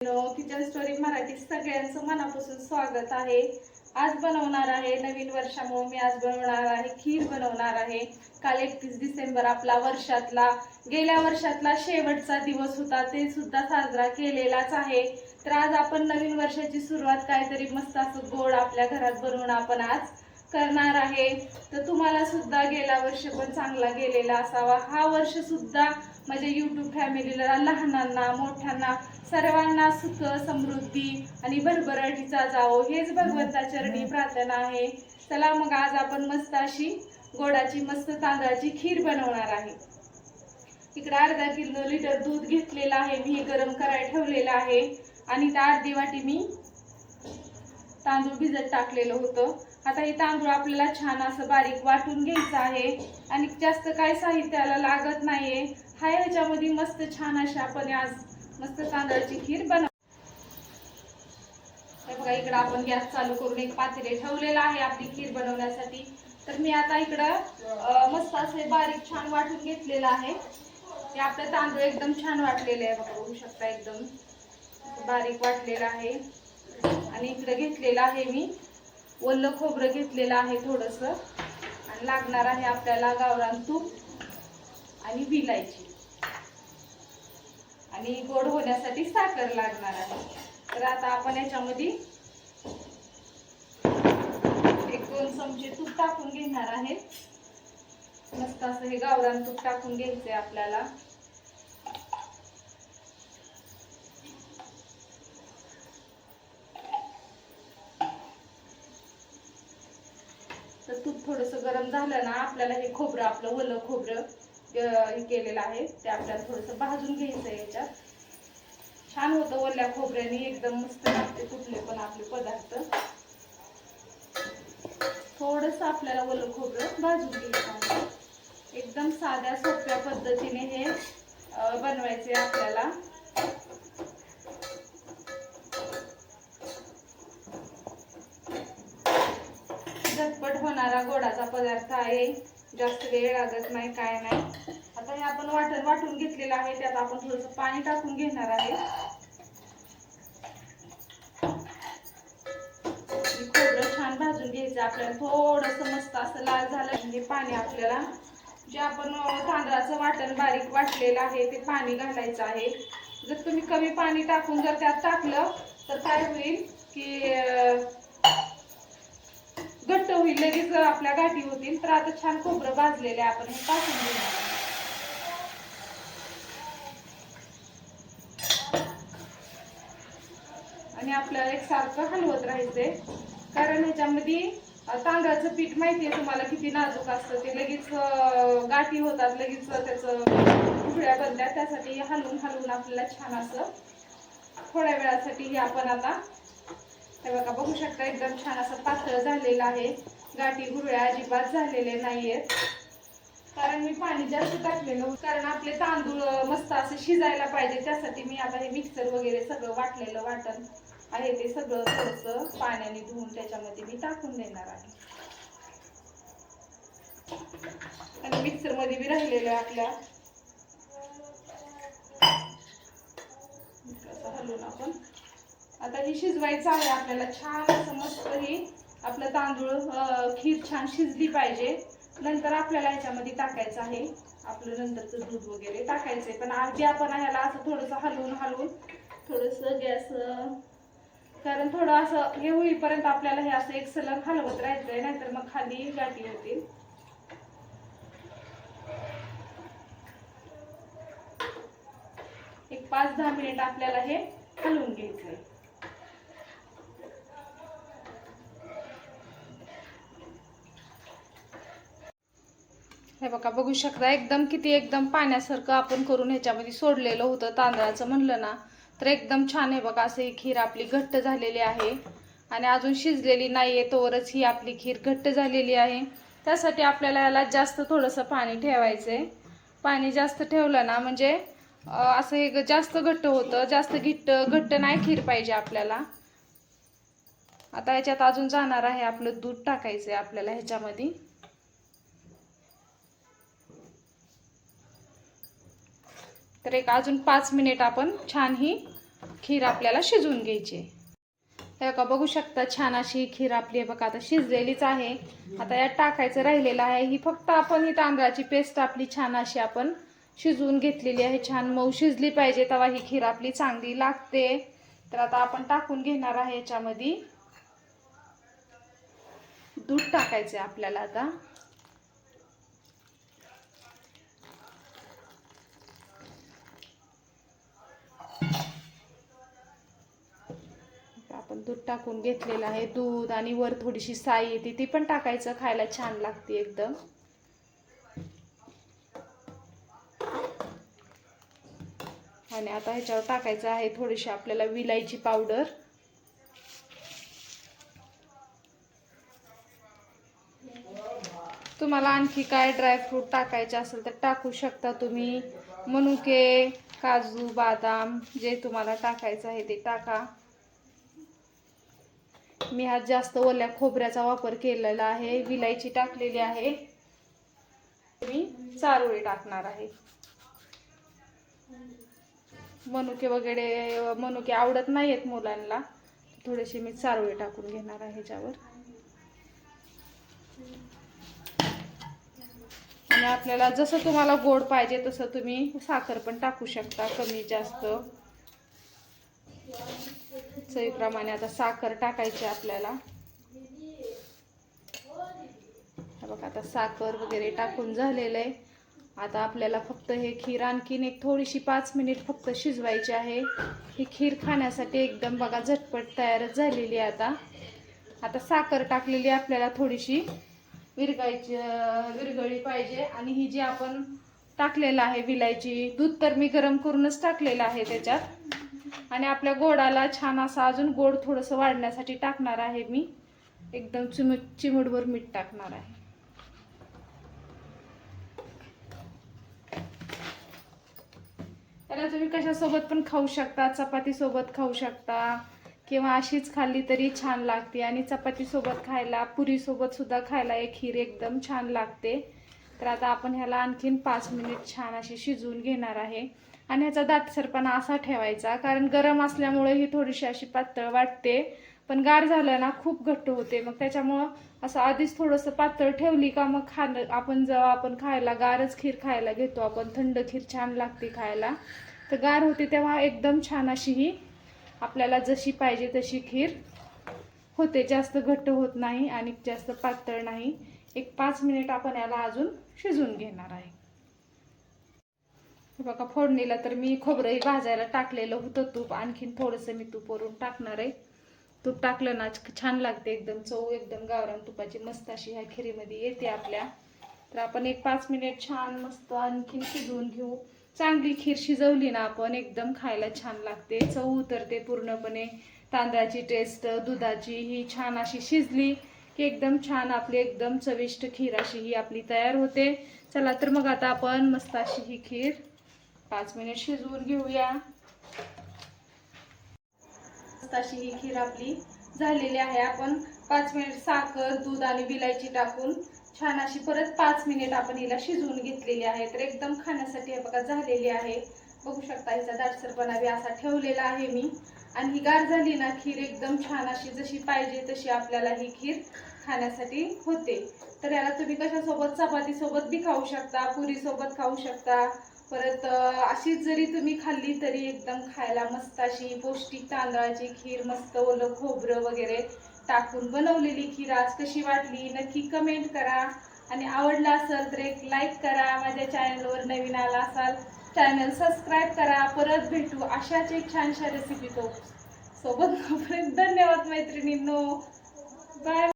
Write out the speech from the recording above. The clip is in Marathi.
किचन स्टोरी मराठी सगळ्यांचं मनापासून स्वागत आहे. आज बनवणार आहे नवीन वर्षामुळे मी आज बनवणार आहे खीर बनवणार आहे. काल एकतीस डिसेंबर आपला वर्षातला गेल्या वर्षातला शेवटचा दिवस होता ते सुद्धा साजरा केलेलाच आहे. तर आज आपण नवीन वर्षाची सुरुवात काहीतरी मस्त असं गोड आपल्या घरात बनवून आपण आज करणार आहे. तर तुम्हाला सुद्धा गेला वर्ष पण चांगला गेलेला असावा. हा वर्ष सुद्धा माझ्या युट्यूब फॅमिलीला लहानांना मोठ्यांना सर्वांना सुख समृद्धी आणि भरभराटीचा जावो. हेच भगवंता चरणी प्रार्थना आहे. चला मग आज आपण मस्त अशी गोडाची मस्त तांदळाची खीर बनवणार आहे. इकडे अर्धा किलो लिटर दूध घेतलेलं आहे. मी हे गरम करायला ठेवलेलं आहे. आणि त्या अर्धी वाटी मी तांदूळ भिजत टाकलेलं होतं. आता हे तांदूळ आपल्याला छान असं बारीक वाटून घ्यायचं आहे. आणि जास्त काय साहित्याला लागत नाहीये. हाय ह्याच्यामध्ये मस्त छान अशी आपण आज मस्त तांदळाची खीर बनव. हे बघा इकडं आपण गॅस चालू करून एक पातेले ठेवलेलं आहे आपली खीर बनवण्यासाठी. तर मी आता इकडं मस्त असे बारीक छान वाटून घेतलेलं आहे. हे आपलं तांदूळ एकदम छान वाटलेले आहे बघा बघू शकता एकदम. बारीक वाटलेलं आहे. आणि इकडे घेतलेलं आहे मी. ओलं खोबरं घेतलेलं आहे थोडंसं. आणि लागणार आहे आपल्याला गावरान तूप आणि विलायची. आणि गोड होण्यासाठी साखर लागणार आहे. तर आता आपण याच्यामध्ये एक दोन चमचे तूप टाकून घेणार आहे. मस्त असं हे गावरान तूप टाकून घ्यायचंय आपल्याला. तर तूप थोडस गरम झालं ना आपल्याला हे खोबरं आपलं ओलं खोबरं हे केलेलं आहे. ते आपल्याला थोडस भाजून घ्यायचं आहे याच्यात. छान होतं ओल्या खोबऱ्याने. एकदम मस्त लागते कुठले पण आपले पदार्थ. थोडस आपल्याला ओलं खोबरं भाजून घ्यायचं आहे. एकदम साध्या सोप्या पद्धतीने हे बनवायचे आपल्याला. झटपट होणारा गोडाचा पदार्थ आहे. जास्त वेळ लागत नाही काय नाही. आता हे आपण वाटण वाटून घेतलेलं आहे त्यात आपण थोडस पाणी टाकून घेणार आहे. खोबरं छान भाजून घ्यायचं आपल्याला थोडस मस्त असं लाल झालं म्हणजे पाणी आपल्याला जे आपण तांदळाचं वाटण बारीक वाटलेलं आहे ते पाणी घालायचं आहे. जर तुम्ही कमी पाणी टाकून जर त्यात टाकलं तर काय होईल की घट्ट होईल लगेच आपल्या गाठी होतील तर आता छान खोबरं भाजलेले आहे. आपण हे टाकून घेणार आणि आपल्याला एक सारखं हलवत राहायचंय कारण ह्याच्यामध्ये तांदळाचं पीठ माहितीये तुम्हाला किती नाजूक असतं ते लगेच गाठी होतात लगेच त्याचं उघड्या बनल्या त्यासाठी हलवून हलवून आपल्याला छान असं थोड्या वेळासाठी हे आपण आता हे बघा बघू शकता एकदम छान असं पातळ झालेलं आहे. गाठी गुरळ्या अजिबात झालेले नाहीयेत. कारण मी पाणी जास्त टाकलेलं कारण आपले तांदूळ मस्त असं शिजायला पाहिजे. त्यासाठी मी आता हे मिक्सर वगैरे सगळं वाटलेलं वाटण आहे ते सगळं थोडस पाण्याने धुवून त्याच्यामध्ये मी टाकून देणार आहे. आणि मिक्सरमध्ये बी राहिलेलं आपल्या. हलवून आपण आता हे शिजवायचं आहे आपल्याला. छान असं मस्त ही आपलं तांदूळ खीर छान शिजली पाहिजे. नंतर आपल्याला ह्याच्यामध्ये टाकायचं आहे. आपलं नंतरचं दूध वगैरे टाकायचं आहे पण आधी आपण ह्याला असं थोडंसं हलवून हलवून थोडंसं गॅस कारण थोडं असं हे होईपर्यंत आपल्याला हे असं एक सलग हलवत आहे नाहीतर मग खाली गाठी होतील एक पाच दहा मिनिट आपल्याला हे हलवून घ्यायचंय. हे बघा बघू शकता एकदम किती एकदम पाण्यासारखं आपण करून ह्याच्यामध्ये सोडलेलं होतं तांदळाचं म्हणलं ना तर एकदम छान आहे बघा असं ही खीर आपली घट्ट झालेली आहे. आणि अजून शिजलेली नाही आहे तोवरच ही आपली खीर घट्ट झालेली आहे. त्यासाठी आपल्याला याला जास्त थोडंसं पाणी ठेवायचं आहे पाणी जास्त ठेवलं ना म्हणजे असं हे जास्त घट्ट होतं जास्त घिट्ट घट्ट नाही खीर पाहिजे आपल्याला. आता ह्याच्यात अजून जाणार आहे आपलं दूध टाकायचं आहे आपल्याला ह्याच्यामध्ये. तर एक अजून पाच मिनिट आपण छान ही खीर आपल्याला शिजवून घ्यायची आहे. हे बघा बघू शकता छान अशी खीर आपली आहे. बघा आता शिजलेलीच आहे. आता यात टाकायचं राहिलेलं आहे. ही फक्त आपण ही तांदळाची पेस्ट आपली छान अशी आपण शिजवून घेतलेली आहे. छान मऊ शिजली पाहिजे तेव्हा ही खीर आपली चांगली लागते. तर आता आपण टाकून घेणार आहे याच्यामध्ये. दूध टाकायचे आपल्याला आता. आपण दूध टाकून घेतलेलं आहे. दूध आणि वर थोडीशी साई येते ती पण टाकायचं खायला छान लागते एकदम. आणि आता ह्याच्यावर टाकायचं आहे थोडीशी आपल्याला विलायची पावडर. तुम्हाला आणखी काय ड्रायफ्रूट टाकायचे असेल तर टाकू शकता तुम्ही. मनुके काजू बदाम जे तुम्हाला टाकायचं आहे ते टाका. मी हा जास्त ओल्या खोबऱ्याचा वापर केलेला आहे. विलायची टाकलेली आहे. मी चारोळी टाकणार आहे. मनुके वगैरे मनुके आवडत नाहीयेत मुलांना. थोडेसे मी चारोळी टाकून घेणार आहे ह्याच्यावर. आणि आपल्याला जसं तुम्हाला गोड पाहिजे तसं तुम्ही साखर पण टाकू शकता कमी जास्त. चवीप्रमाणे आता साखर टाकायची आपल्याला. बघा आता साखर वगैरे टाकून झालेलं आहे. आता आपल्याला फक्त हे खीर आणखीन एक थोडीशी पाच मिनिट फक्त शिजवायची आहे. ही खीर खाण्यासाठी एकदम बघा झटपट तयारच झालेली आहे आता. आता साखर टाकलेली आपल्याला थोडीशी विरगायची विरगळी पाहिजे. आणि ही जी आपण टाकलेलं आहे विलायची दूध तर मी गरम करूनच टाकलेलं आहे त्याच्यात. आणि आपल्या गोडाला छान असं अजून गोड थोडंसं वाढण्यासाठी टाकणार आहे मी. एकदम चिमूट चिमूटभर मीठ टाकणार आहे. त्याला तुम्ही कशासोबत पण खाऊ शकता चपाती सोबत खाऊ शकता किंवा अशीच खाल्ली तरी छान लागते. आणि चपाती सोबत खायला पुरी सोबत सुद्धा खायला एक खीर एकदम छान लागते. तर आता आपण ह्याला आणखीन पाच मिनिट छान अशी शिजवून घेणार आहे. आणि ह्याचा दाटसरपणा असा ठेवायचा कारण गरम असल्यामुळे ही थोडीशी अशी पातळ वाटते. पण गार झालं ना खूप घट्ट होते. मग त्याच्यामुळं असं आधीच थोडंसं पातळ ठेवली का मग खाणं आपण जेव्हा आपण खायला गारच खीर खायला घेतो आपण थंड खीर छान लागते खायला. तर गार होते तेव्हा एकदम छान अशी ही आपल्याला जशी पाहिजे तशी खीर होते. जास्त घट्ट होत नाही आणि जास्त पातळ नाही. एक पाच मिनिट आपण याला अजून शिजून घेणार आहे. बघा फोडणीला तर मी खोबरंही भाजायला टाकलेलं होतं तूप आणखीन थोडंसं मी तूप वरून टाकणार आहे. तूप टाकलं ना छान लागते एकदम चव एकदम गावरान तुपाची मस्त अशी ह्या खिरीमध्ये येते आपल्या. तर आपण एक पाच मिनिट छान मस्त आणखीन शिजवून घेऊ. चांगली खीर शिजवली ना आपण एकदम खायला छान लागते. चव उतरते पूर्णपणे तांदळाची टेस्ट दुधाची ही छान अशी शिजली की एकदम छान आपली एकदम चविष्ट खीर अशी ही आपली तयार होते. चला तर मग आता आपण मस्त अशी ही खीर पाच मिनिट शिजवून घेऊया. तशी ही खीर आपली झालेली आहे. आपण पाच मिनिट साखर दूध आणि विलायची टाकून छान अशी परत पाच मिनिट आपण हिला शिजवून घेतलेली आहे. तर एकदम खाण्यासाठी हे बघा झालेली आहे. बघू शकता हिचा दाटसरपणा बी असा ठेवलेला आहे मी. आणि ही गार झाली ना खीर एकदम छान अशी जशी पाहिजे तशी आपल्याला ही खीर खाण्यासाठी होते. तर याला तुम्ही कशासोबत चपाती सोबत बी खाऊ शकता पुरी सोबत खाऊ शकता. परत अशीच जरी तुम्ही खाल्ली तरी एकदम खायला मस्त अशी पौष्टिक तांदळाची खीर मस्त ओलं खोबरं वगैरे टाकून बनवलेली खीर आज कशी वाटली नक्की कमेंट करा. आणि आवडला असेल तर एक लाईक करा. माझ्या चॅनलवर नवीन आला असाल चॅनल सबस्क्राईब करा. परत भेटू अशाच एक छानशा रेसिपी तो. सोबत धन्यवाद मैत्रिणींनो. बाय